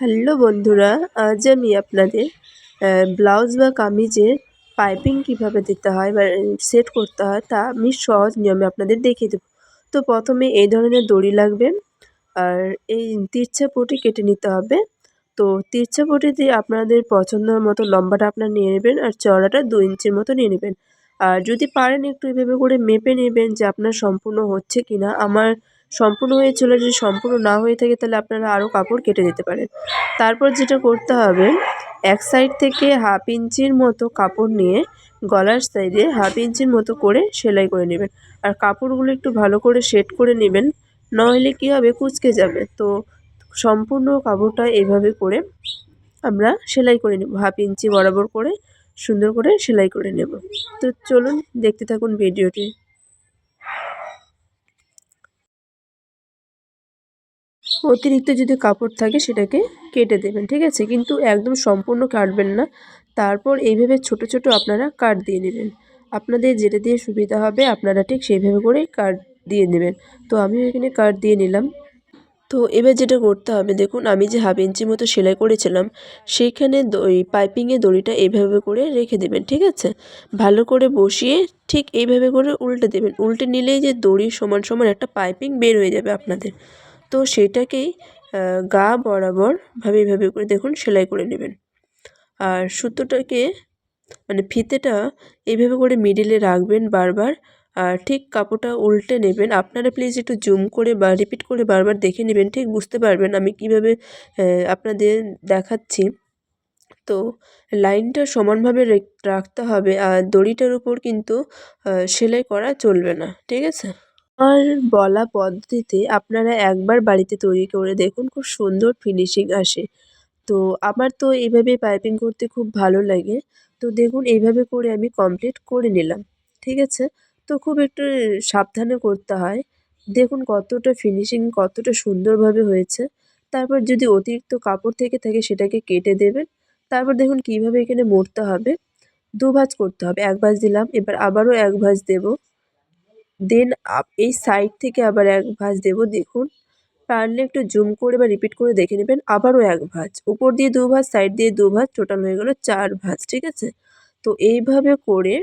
Hello বন্ধুরা, আজ আমি আপনাদের ব্লাউজ বা কামিজের পাইপিং কীভাবে দিতে হয় বা সেট করতে হয় তা আমি সহজ নিয়মে আপনাদের দেখিয়ে দেবো। তো প্রথমে এই ধরনের দড়ি লাগবে আর এই তিরছা পটি কেটে নিতে হবে। তো তিরছা পটি দিয়ে আপনাদের পছন্দ মতো লম্বাটা আপনার নিয়ে নেবেন আর চড়াটা দু ইঞ্চির মতো নিয়ে নেবেন। আর যদি পারেন একটু এভাবে করে মেপে নেবেন যে আপনার সম্পূর্ণ হচ্ছে কিনা। আমার সম্পূর্ণ হয়ে চলে যদি সম্পূর্ণ না হয়ে থাকে তাহলে আপনারা আরও কাপড় কেটে দিতে পারেন। তারপর যেটা করতে হবে, এক সাইড থেকে হাফ ইঞ্চির মতো কাপড় নিয়ে গলার সাইডে হাফ ইঞ্চির মতো করে সেলাই করে নেবেন। আর কাপড়গুলো একটু ভালো করে সেট করে নেবেন, নইলে কী হবে, কুচকে যাবে। তো সম্পূর্ণ কাপড়টা এইভাবে করে আমরা সেলাই করে নেব। হাফ ইঞ্চি বরাবর করে সুন্দর করে সেলাই করে নেব। তো চলুন দেখতে থাকুন ভিডিওটি। অতিরিক্ত যদি কাপড় থাকে সেটাকে কেটে দেবেন, ঠিক আছে? কিন্তু একদম সম্পূর্ণ কাটবেন না। তারপর এইভাবে ছোট ছোট আপনারা কাট দিয়ে নেবেন। আপনাদের যেটা দিয়ে সুবিধা হবে আপনারা ঠিক সেইভাবে করে কাট দিয়ে নেবেন। তো আমিও এখানে কাট দিয়ে নিলাম। তো এবার যেটা করতে হবে, দেখুন আমি যে হাফ ইঞ্চি মতো সেলাই করেছিলাম, সেইখানে ওই পাইপিংয়ে দড়িটা এইভাবে করে রেখে দেবেন, ঠিক আছে? ভালো করে বসিয়ে ঠিক এইভাবে করে উল্টে দেবেন। উল্টে নিলেই যে দড়ি সমান সমান একটা পাইপিং বের হয়ে যাবে আপনাদের। তো সেটাকেই গা বরাবর ভাবে এভাবে করে দেখুন সেলাই করে নেবেন। আর সুতোটাকে মানে ফিতেটা এইভাবে করে মিডিলে রাখবেন বারবার। আর ঠিক কাপড়টা উল্টে নেবেন। আপনারা প্লিজ একটু জুম করে বা রিপিট করে বারবার দেখে নেবেন, ঠিক বুঝতে পারবেন আমি কীভাবে আপনাদের দেখাচ্ছি। তো লাইনটা সমানভাবে রাখতে হবে আর দড়িটার উপর কিন্তু সেলাই করা চলবে না, ঠিক আছে? আমার বলা পদ্ধতিতে আপনারা একবার বাড়িতে তৈরি করে দেখুন, খুব সুন্দর ফিনিশিং আসে। তো আমার তো এইভাবে পাইপিং করতে খুব ভালো লাগে। তো দেখুন, এইভাবে করে আমি কমপ্লিট করে নিলাম, ঠিক আছে? তো খুব একটু সাবধানে করতে হয়। দেখুন, কতটা ফিনিশিং কতটা সুন্দরভাবে হয়েছে। তারপর যদি অতিরিক্ত কাপড় থেকে থাকে, সেটাকে কেটে দেবেন। তারপর দেখুন, কীভাবে এখানে মরতে হবে। দু ভাঁজ করতে হবে, এক ভাঁজ দিলাম, এবার আবারও এক ভাঁজ দেবো। দেন আপ, এই সাইড থেকে আবার এক ভাঁজ দেবো, দেখুন। পারলে একটু জুম করে বা রিপিট করে দেখে নেবেন, আবারও এক ভাঁজ। উপর দিয়ে দু ভাঁজ সাইড দিয়ে দু ভাঁজ টোটাল হয়ে গেলো চার ভাঁজ, ঠিক আছে? তো এইভাবে করে,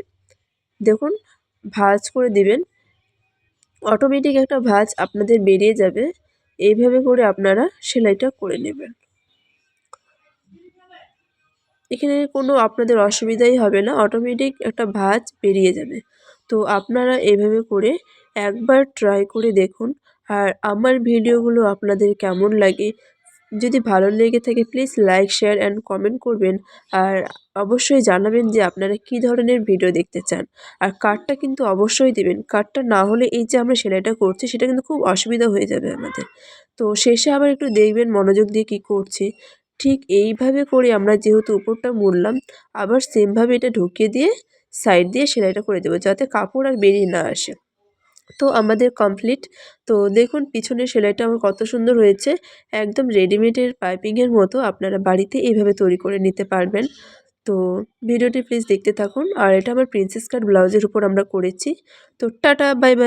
দেখুন, ভাঁজ করে দিবেন। অটোমেটিক একটা ভাঁজ আপনাদের বেরিয়ে যাবে। এইভাবে করে আপনারা সেলাইটা করে নেবেন। এখানে কোনো আপনাদের অসুবিধাই হবে না অটোমেটিক একটা ভাঁজ বেরিয়ে যাবে। তো আপনারা এভাবে করে একবার ট্রাই করে দেখুন। আর আমার ভিডিওগুলো আপনাদের কেমন লাগে? যদি ভালো লেগে থাকে please like share and comment করবেন। আর অবশ্যই জানাবেন যে আপনারা কি ধরনের ভিডিও দেখতে চান। আর কার্ডটা কিন্তু অবশ্যই দেবেন। কার্ডটা না হলে এই যে আমরা সেলাইটা করছি, সেটা কিন্তু খুব অসুবিধা হয়ে যাবে আমাদের। তো শেষে আবার একটু দেখবেন মনোযোগ দিয়ে কি করছি। ঠিক এইভাবে করে আমরা যেহেতু উপরটা মুড়লাম, আবার সেমভাবে এটা ঢুকিয়ে দিয়ে সাইড দিয়ে সেলাইটা করে দেবো যাতে কাপড় আর বেরিয়ে না আসে। তো আমাদের কমপ্লিট তো দেখুন পিছনের সেলাইটা আমার কত সুন্দর হয়েছে। একদম রেডিমেডের পাইপিংয়ের মতো আপনারা বাড়িতে এইভাবে তৈরি করে নিতে পারবেন। তো ভিডিওটি প্লিজ দেখতে থাকুন। আর এটা আমার প্রিন্সেস কাট ব্লাউজের উপর আমরা করেছি। তো টাটা বাই বাই